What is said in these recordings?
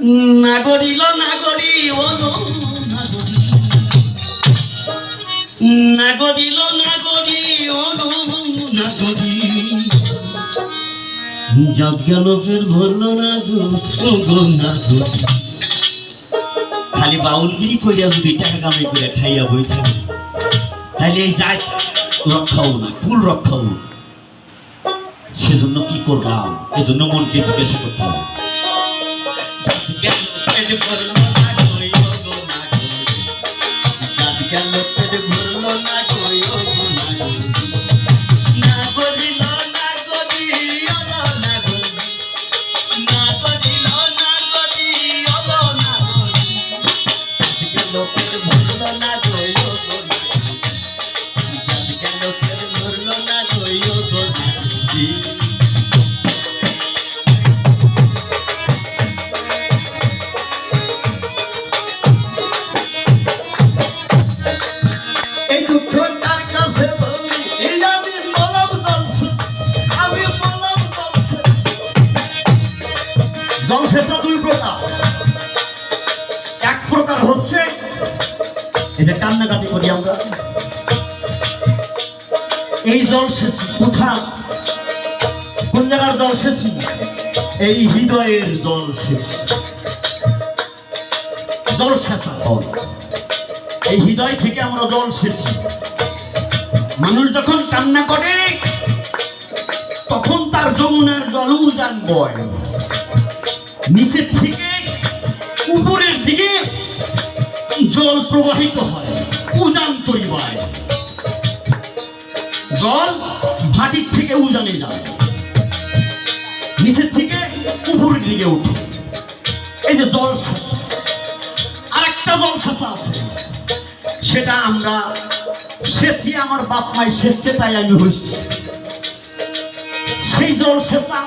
নাগরিল, নাগরি, ও নাগরি। নাগরিল, নাগরি, ও নাগরি। ভরল না গো ও খালি বাউলগিরি কইরা যদি টাকা কামাই করে খাইয়া বই থাকে তাহলে এই জাত রক্ষাও না ফুল রক্ষাও না। সেজন্য কি করলাম? এজন্য মনকে জিজ্ঞাসা করতে হবে। জাত গেল জলসেচা দুই প্রকার এক প্রকার হচ্ছে, এটা কান্নাকাটি করি আমরা। এই জল সেচি কোথায়? কোন জায়গার জল সেচি এই হৃদয়ের জল সেচি জল এই হৃদয় থেকে আমরা জল সেচি। মানুষ যখন কান্না করে, তখন তার যমুনার জল উজান বয়। নিচের থেকে উপরের দিকে জল প্রবাহিত হয় উজান তৈরি হয় জল ভাটির থেকে উজানে যায়। নিচের থেকে উপরের দিকে উঠে এই যে জল সাঁচা আরেকটা জল সাঁচা আছে। সেটা আমরা সেচি আমার বাপ মাই সেচছে তাই আমি হইছি সেই জল সেচা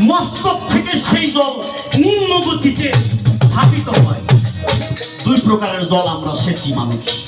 মস্তক থেকে সেই জল নিম্ন গতিতে ধাবিত হয়। দুই প্রকারের জল আমরা সেচি মানুষ।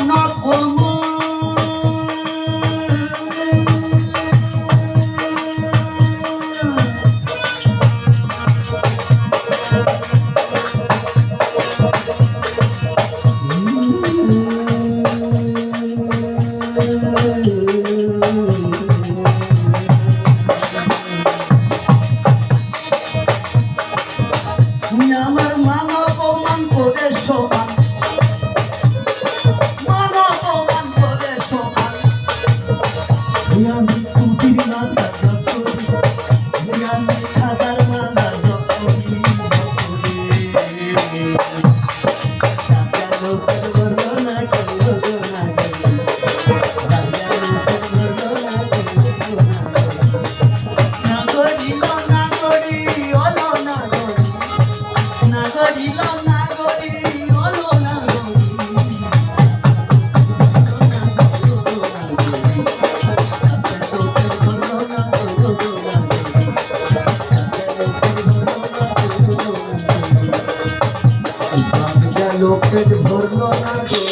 আমার মানব লোকের ভরলো না গো।